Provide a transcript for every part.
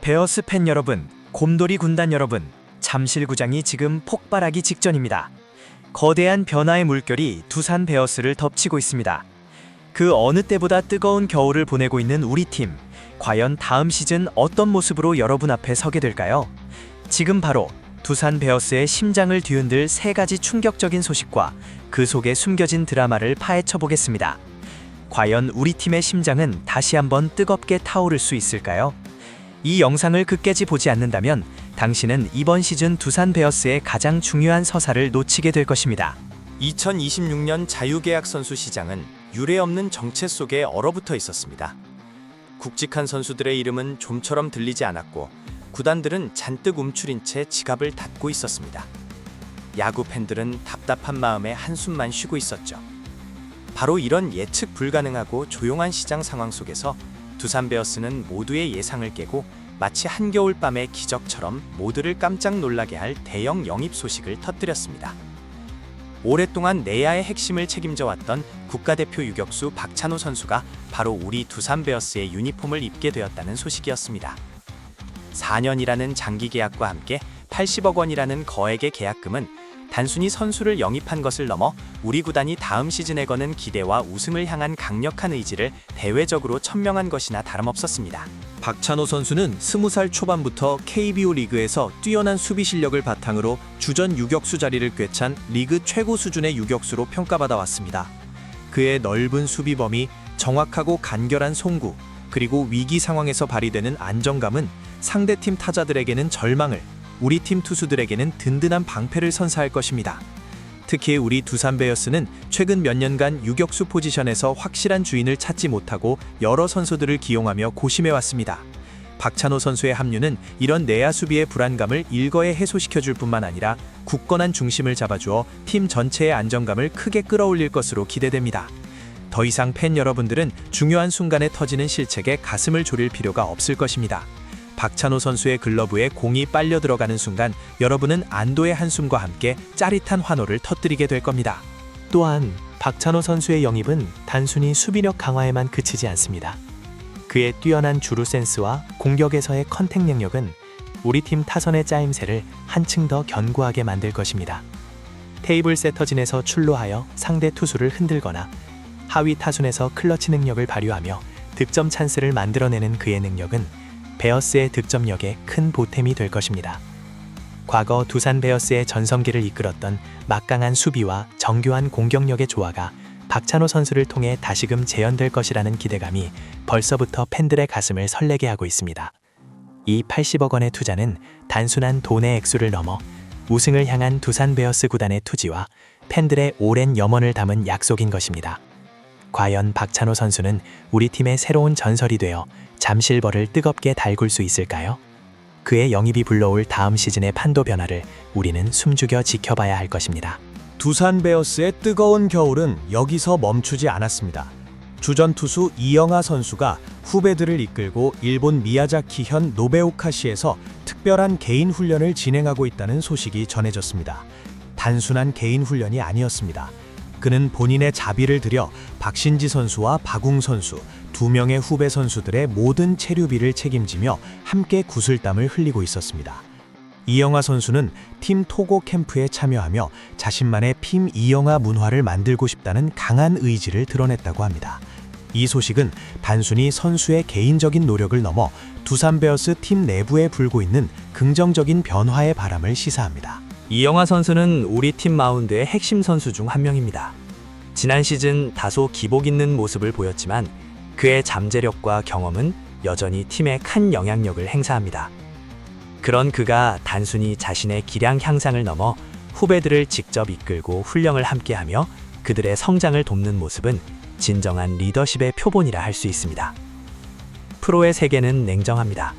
베어스 팬 여러분, 곰돌이 군단 여러분, 잠실구장이 지금 폭발하기 직전입니다. 거대한 변화의 물결이 두산 베어스를 덮치고 있습니다. 그 어느 때보다 뜨거운 겨울을 보내고 있는 우리 팀, 과연 다음 시즌 어떤 모습으로 여러분 앞에 서게 될까요? 지금 바로 두산 베어스의 심장을 뒤흔들 세 가지 충격적인 소식과 그 속에 숨겨진 드라마를 파헤쳐 보겠습니다. 과연 우리 팀의 심장은 다시 한번 뜨겁게 타오를 수 있을까요? 이 영상을 끝까지 보지 않는다면 당신은 이번 시즌 두산 베어스의 가장 중요한 서사를 놓치게 될 것입니다. 2026년 자유계약 선수 시장은 유례없는 정체 속에 얼어붙어 있었습니다. 굵직한 선수들의 이름은 좀처럼 들리지 않았고 구단들은 잔뜩 움츠린 채 지갑을 닫고 있었습니다. 야구 팬들은 답답한 마음에 한숨만 쉬고 있었죠. 바로 이런 예측 불가능하고 조용한 시장 상황 속에서 두산 베어스는 모두의 예상을 깨고 마치 한겨울 밤의 기적처럼 모두를 깜짝 놀라게 할 대형 영입 소식을 터뜨렸습니다. 오랫동안 내야의 핵심을 책임져 왔던 국가대표 유격수 박찬호 선수가 바로 우리 두산 베어스의 유니폼을 입게 되었다는 소식이었습니다. 4년이라는 장기 계약과 함께 80억 원이라는 거액의 계약금은 단순히 선수를 영입한 것을 넘어 우리 구단이 다음 시즌에 거는 기대와 우승을 향한 강력한 의지를 대외적으로 천명한 것이나 다름없었습니다. 박찬호 선수는 20살 초반부터 KBO 리그에서 뛰어난 수비 실력을 바탕으로 주전 유격수 자리를 꿰찬 리그 최고 수준의 유격수로 평가받아 왔습니다. 그의 넓은 수비 범위, 정확하고 간결한 송구, 그리고 위기 상황에서 발휘되는 안정감은 상대팀 타자들에게는 절망을, 우리 팀 투수들에게는 든든한 방패를 선사할 것입니다. 특히 우리 두산 베어스는 최근 몇 년간 유격수 포지션에서 확실한 주인을 찾지 못하고 여러 선수들을 기용하며 고심해 왔습니다. 박찬호 선수의 합류는 이런 내야 수비의 불안감을 일거에 해소시켜 줄 뿐만 아니라 굳건한 중심을 잡아주어 팀 전체의 안정감을 크게 끌어올릴 것으로 기대됩니다. 더 이상 팬 여러분들은 중요한 순간에 터지는 실책에 가슴을 졸일 필요가 없을 것입니다. 박찬호 선수의 글러브에 공이 빨려 들어가는 순간 여러분은 안도의 한숨과 함께 짜릿한 환호를 터뜨리게 될 겁니다. 또한 박찬호 선수의 영입은 단순히 수비력 강화에만 그치지 않습니다. 그의 뛰어난 주루 센스와 공격에서의 컨택 능력은 우리 팀 타선의 짜임새를 한층 더 견고하게 만들 것입니다. 테이블 세터진에서 출루하여 상대 투수를 흔들거나 하위 타순에서 클러치 능력을 발휘하며 득점 찬스를 만들어내는 그의 능력은 베어스의 득점력에 큰 보탬이 될 것입니다. 과거 두산 베어스의 전성기를 이끌었던 막강한 수비와 정교한 공격력의 조화가 박찬호 선수를 통해 다시금 재현될 것이라는 기대감이 벌써부터 팬들의 가슴을 설레게 하고 있습니다. 이 80억 원의 투자는 단순한 돈의 액수를 넘어 우승을 향한 두산 베어스 구단의 투지와 팬들의 오랜 염원을 담은 약속인 것입니다. 과연 박찬호 선수는 우리 팀의 새로운 전설이 되어 잠실벌을 뜨겁게 달굴 수 있을까요? 그의 영입이 불러올 다음 시즌의 판도 변화를 우리는 숨죽여 지켜봐야 할 것입니다. 두산 베어스의 뜨거운 겨울은 여기서 멈추지 않았습니다. 주전 투수 이영하 선수가 후배들을 이끌고 일본 미야자키현 노베오카시에서 특별한 개인 훈련을 진행하고 있다는 소식이 전해졌습니다. 단순한 개인 훈련이 아니었습니다. 그는 본인의 자비를 들여 박신지 선수와 박웅 선수 두 명의 후배 선수들의 모든 체류비를 책임지며 함께 구슬땀을 흘리고 있었습니다. 이영하 선수는 팀 토고 캠프에 참여하며 자신만의 팀 이영하 문화를 만들고 싶다는 강한 의지를 드러냈다고 합니다. 이 소식은 단순히 선수의 개인적인 노력을 넘어 두산 베어스 팀 내부에 불고 있는 긍정적인 변화의 바람을 시사합니다. 이영하 선수는 우리 팀 마운드의 핵심 선수 중 한 명입니다. 지난 시즌 다소 기복 있는 모습을 보였지만 그의 잠재력과 경험은 여전히 팀에 큰 영향력을 행사합니다. 그런 그가 단순히 자신의 기량 향상을 넘어 후배들을 직접 이끌고 훈령을 함께하며 그들의 성장을 돕는 모습은 진정한 리더십의 표본이라 할 수 있습니다. 프로의 세계는 냉정합니다.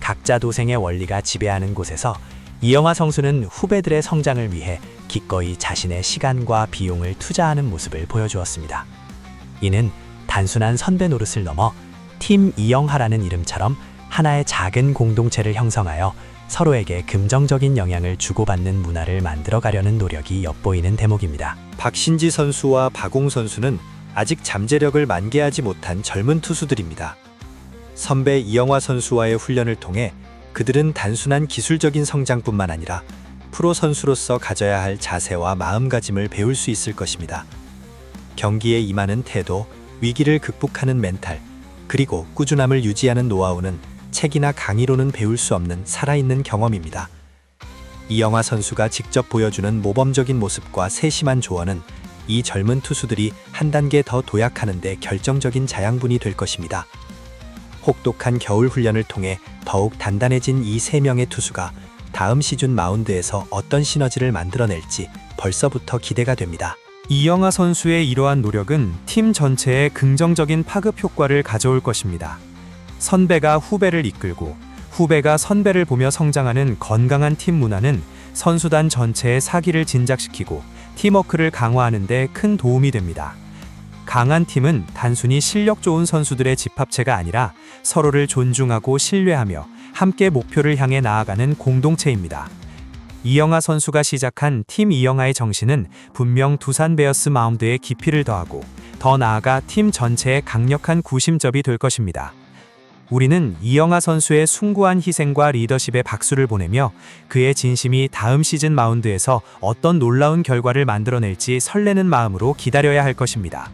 각자 도생의 원리가 지배하는 곳에서 이영하 선수는 후배들의 성장을 위해 기꺼이 자신의 시간과 비용을 투자하는 모습을 보여주었습니다. 이는 단순한 선배 노릇을 넘어 팀 이영하라는 이름처럼 하나의 작은 공동체를 형성하여 서로에게 긍정적인 영향을 주고받는 문화를 만들어 가려는 노력이 엿보이는 대목입니다. 박신지 선수와 박웅 선수는 아직 잠재력을 만개하지 못한 젊은 투수들입니다. 선배 이영화 선수와의 훈련을 통해 그들은 단순한 기술적인 성장뿐만 아니라 프로 선수로서 가져야 할 자세와 마음가짐을 배울 수 있을 것입니다. 경기에 임하는 태도, 위기를 극복하는 멘탈, 그리고 꾸준함을 유지하는 노하우는 책이나 강의로는 배울 수 없는 살아있는 경험입니다. 이영화 선수가 직접 보여주는 모범적인 모습과 세심한 조언은 이 젊은 투수들이 한 단계 더 도약하는 데 결정적인 자양분이 될 것입니다. 혹독한 겨울 훈련을 통해 더욱 단단해진 이 세 명의 투수가 다음 시즌 마운드에서 어떤 시너지를 만들어낼지 벌써부터 기대가 됩니다. 이영하 선수의 이러한 노력은 팀 전체에 긍정적인 파급 효과를 가져올 것입니다. 선배가 후배를 이끌고 후배가 선배를 보며 성장하는 건강한 팀 문화는 선수단 전체의 사기를 진작시키고 팀워크를 강화하는 데 큰 도움이 됩니다. 강한 팀은 단순히 실력 좋은 선수들의 집합체가 아니라 서로를 존중하고 신뢰하며 함께 목표를 향해 나아가는 공동체입니다. 이영하 선수가 시작한 팀 이영하의 정신은 분명 두산 베어스 마운드에 깊이를 더하고 더 나아가 팀 전체의 강력한 구심점이 될 것입니다. 우리는 이영하 선수의 숭고한 희생과 리더십에 박수를 보내며 그의 진심이 다음 시즌 마운드에서 어떤 놀라운 결과를 만들어낼지 설레는 마음으로 기다려야 할 것입니다.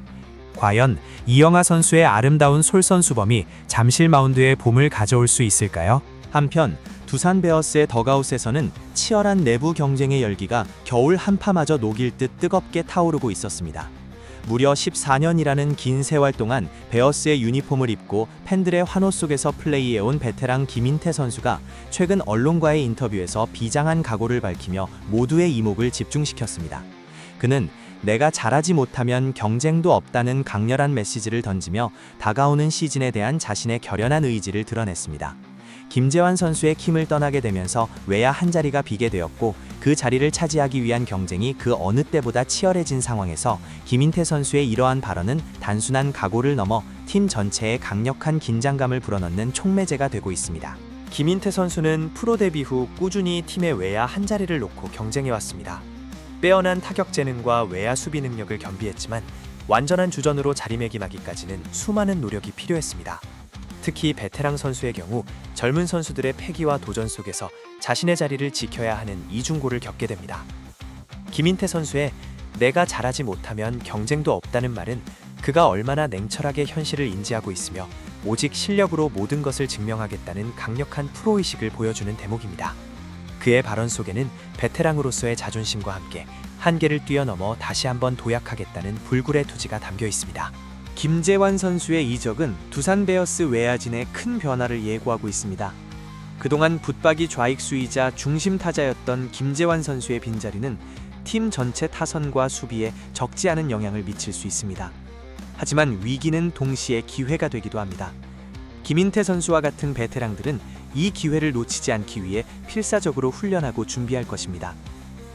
과연 이영하 선수의 아름다운 솔선수범이 잠실 마운드에 봄을 가져올 수 있을까요? 한편 두산 베어스의 더가웃에서는 치열한 내부 경쟁의 열기가 겨울 한파마저 녹일 듯 뜨겁게 타오르고 있었습니다. 무려 14년이라는 긴 세월 동안 베어스의 유니폼을 입고 팬들의 환호 속에서 플레이해온 베테랑 김인태 선수가 최근 언론과의 인터뷰에서 비장한 각오를 밝히며 모두의 이목을 집중시켰습니다. 그는 내가 잘하지 못하면 경쟁도 없다는 강렬한 메시지를 던지며 다가오는 시즌에 대한 자신의 결연한 의지를 드러냈습니다. 김재환 선수의 킴을 떠나게 되면서 외야 한 자리가 비게 되었고 그 자리를 차지하기 위한 경쟁이 그 어느 때보다 치열해진 상황에서 김인태 선수의 이러한 발언은 단순한 각오를 넘어 팀 전체에 강력한 긴장감을 불어넣는 촉매제가 되고 있습니다. 김인태 선수는 프로 데뷔 후 꾸준히 팀의 외야 한 자리를 놓고 경쟁해 왔습니다. 빼어난 타격 재능과 외야 수비 능력을 겸비했지만 완전한 주전으로 자리매김하기까지는 수많은 노력이 필요했습니다. 특히 베테랑 선수의 경우 젊은 선수들의 패기와 도전 속에서 자신의 자리를 지켜야 하는 이중고를 겪게 됩니다. 김인태 선수의 내가 잘하지 못하면 경쟁도 없다는 말은 그가 얼마나 냉철하게 현실을 인지하고 있으며 오직 실력으로 모든 것을 증명하겠다는 강력한 프로의식을 보여주는 대목입니다. 그의 발언 속에는 베테랑으로서의 자존심과 함께 한계를 뛰어넘어 다시 한번 도약하겠다는 불굴의 투지가 담겨 있습니다. 김재환 선수의 이적은 두산 베어스 외야진의 큰 변화를 예고하고 있습니다. 그동안 붙박이 좌익수이자 중심 타자였던 김재환 선수의 빈자리는 팀 전체 타선과 수비에 적지 않은 영향을 미칠 수 있습니다. 하지만 위기는 동시에 기회가 되기도 합니다. 김인태 선수와 같은 베테랑들은 이 기회를 놓치지 않기 위해 필사적으로 훈련하고 준비할 것입니다.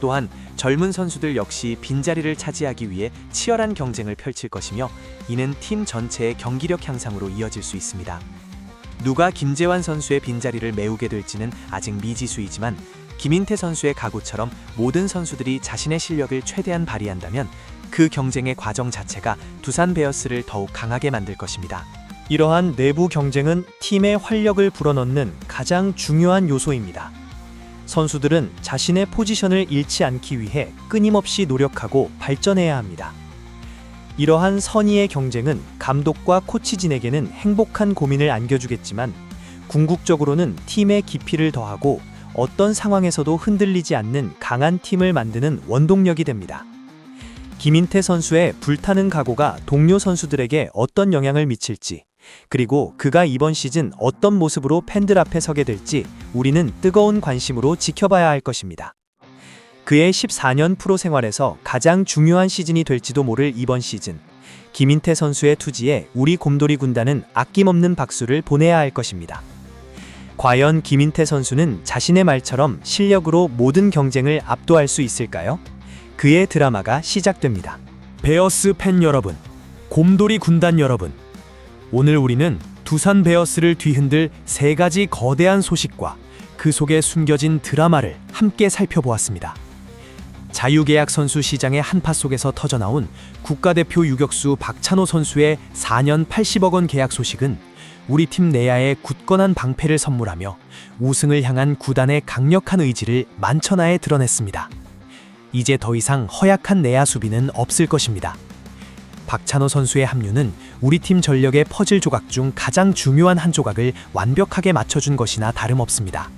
또한 젊은 선수들 역시 빈자리를 차지하기 위해 치열한 경쟁을 펼칠 것이며 이는 팀 전체의 경기력 향상으로 이어질 수 있습니다. 누가 김재환 선수의 빈자리를 메우게 될지는 아직 미지수이지만 김인태 선수의 각오처럼 모든 선수들이 자신의 실력을 최대한 발휘한다면 그 경쟁의 과정 자체가 두산 베어스를 더욱 강하게 만들 것입니다. 이러한 내부 경쟁은 팀의 활력을 불어넣는 가장 중요한 요소입니다. 선수들은 자신의 포지션을 잃지 않기 위해 끊임없이 노력하고 발전해야 합니다. 이러한 선의의 경쟁은 감독과 코치진에게는 행복한 고민을 안겨주겠지만 궁극적으로는 팀의 깊이를 더하고 어떤 상황에서도 흔들리지 않는 강한 팀을 만드는 원동력이 됩니다. 김인태 선수의 불타는 각오가 동료 선수들에게 어떤 영향을 미칠지, 그리고 그가 이번 시즌 어떤 모습으로 팬들 앞에 서게 될지 우리는 뜨거운 관심으로 지켜봐야 할 것입니다. 그의 14년 프로 생활에서 가장 중요한 시즌이 될지도 모를 이번 시즌. 김인태 선수의 투지에 우리 곰돌이 군단은 아낌없는 박수를 보내야 할 것입니다. 과연 김인태 선수는 자신의 말처럼 실력으로 모든 경쟁을 압도할 수 있을까요? 그의 드라마가 시작됩니다. 베어스 팬 여러분, 곰돌이 군단 여러분, 오늘 우리는 두산 베어스를 뒤흔들 세 가지 거대한 소식과 그 속에 숨겨진 드라마를 함께 살펴보았습니다. 자유계약 선수 시장의 한파 속에서 터져나온 국가대표 유격수 박찬호 선수의 4년 80억 원 계약 소식은 우리 팀 내야에 굳건한 방패를 선물하며 우승을 향한 구단의 강력한 의지를 만천하에 드러냈습니다. 이제 더 이상 허약한 내야 수비는 없을 것입니다. 박찬호 선수의 합류는 우리 팀 전력의 퍼즐 조각 중 가장 중요한 한 조각을 완벽하게 맞춰준 것이나 다름없습니다.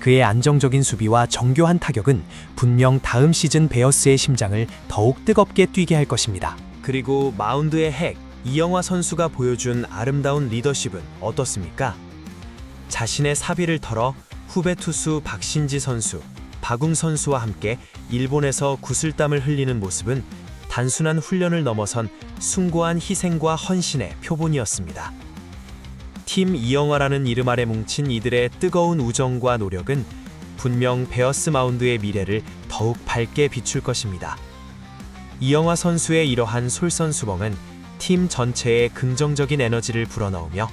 그의 안정적인 수비와 정교한 타격은 분명 다음 시즌 베어스의 심장을 더욱 뜨겁게 뛰게 할 것입니다. 그리고 마운드의 핵 이영화 선수가 보여준 아름다운 리더십은 어떻습니까? 자신의 사비를 털어 후배 투수 박신지 선수, 박웅 선수와 함께 일본에서 구슬땀을 흘리는 모습은 단순한 훈련을 넘어선 숭고한 희생과 헌신의 표본이었습니다. 팀 이영화라는 이름 아래 뭉친 이들의 뜨거운 우정과 노력은 분명 베어스 마운드의 미래를 더욱 밝게 비출 것입니다. 이영화 선수의 이러한 솔선수범은 팀 전체에 긍정적인 에너지를 불어넣으며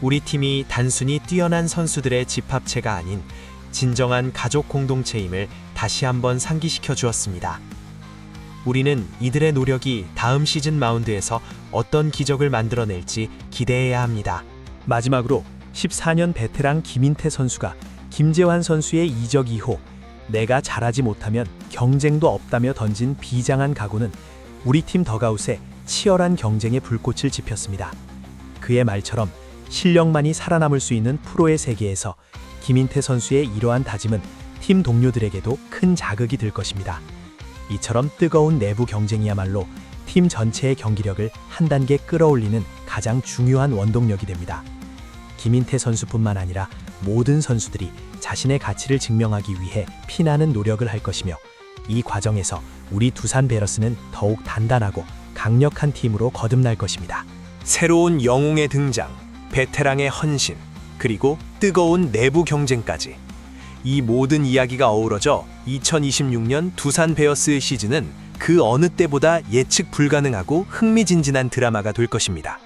우리 팀이 단순히 뛰어난 선수들의 집합체가 아닌 진정한 가족 공동체임을 다시 한번 상기시켜 주었습니다. 우리는 이들의 노력이 다음 시즌 마운드에서 어떤 기적을 만들어낼지 기대해야 합니다. 마지막으로 14년 베테랑 김인태 선수가 김재환 선수의 이적 2호 내가 잘하지 못하면 경쟁도 없다며 던진 비장한 각오는 우리 팀 더가웃에 치열한 경쟁의 불꽃을 지폈습니다. 그의 말처럼 실력만이 살아남을 수 있는 프로의 세계에서 김인태 선수의 이러한 다짐은 팀 동료들에게도 큰 자극이 될 것입니다. 이처럼 뜨거운 내부 경쟁이야말로 팀 전체의 경기력을 한 단계 끌어올리는 가장 중요한 원동력이 됩니다. 김인태 선수뿐만 아니라 모든 선수들이 자신의 가치를 증명하기 위해 피나는 노력을 할 것이며 이 과정에서 우리 두산 베러스는 더욱 단단하고 강력한 팀으로 거듭날 것입니다. 새로운 영웅의 등장, 베테랑의 헌신, 그리고 뜨거운 내부 경쟁까지. 이 모든 이야기가 어우러져 2026년 두산 베어스의 시즌은 그 어느 때보다 예측 불가능하고 흥미진진한 드라마가 될 것입니다.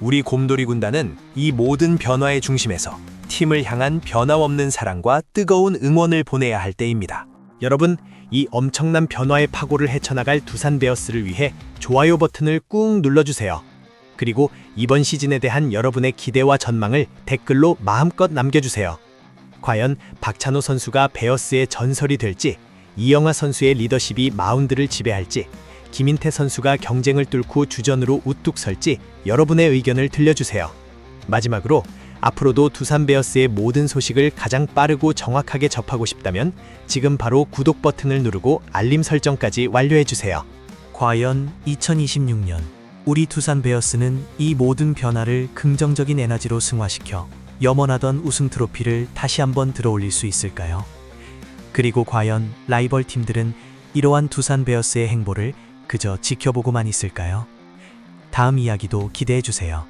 우리 곰돌이 군단은 이 모든 변화의 중심에서 팀을 향한 변함없는 사랑과 뜨거운 응원을 보내야 할 때입니다. 여러분, 이 엄청난 변화의 파고를 헤쳐나갈 두산 베어스를 위해 좋아요 버튼을 꾹 눌러주세요. 그리고 이번 시즌에 대한 여러분의 기대와 전망을 댓글로 마음껏 남겨주세요. 과연 박찬호 선수가 베어스의 전설이 될지, 이영하 선수의 리더십이 마운드를 지배할지, 김인태 선수가 경쟁을 뚫고 주전으로 우뚝 설지 여러분의 의견을 들려주세요. 마지막으로 앞으로도 두산 베어스의 모든 소식을 가장 빠르고 정확하게 접하고 싶다면 지금 바로 구독 버튼을 누르고 알림 설정까지 완료해 주세요. 과연 2026년 우리 두산 베어스는 이 모든 변화를 긍정적인 에너지로 승화시켜 염원하던 우승 트로피를 다시 한번 들어올릴 수 있을까요? 그리고 과연 라이벌 팀들은 이러한 두산 베어스의 행보를 그저 지켜보고만 있을까요? 다음 이야기도 기대해 주세요.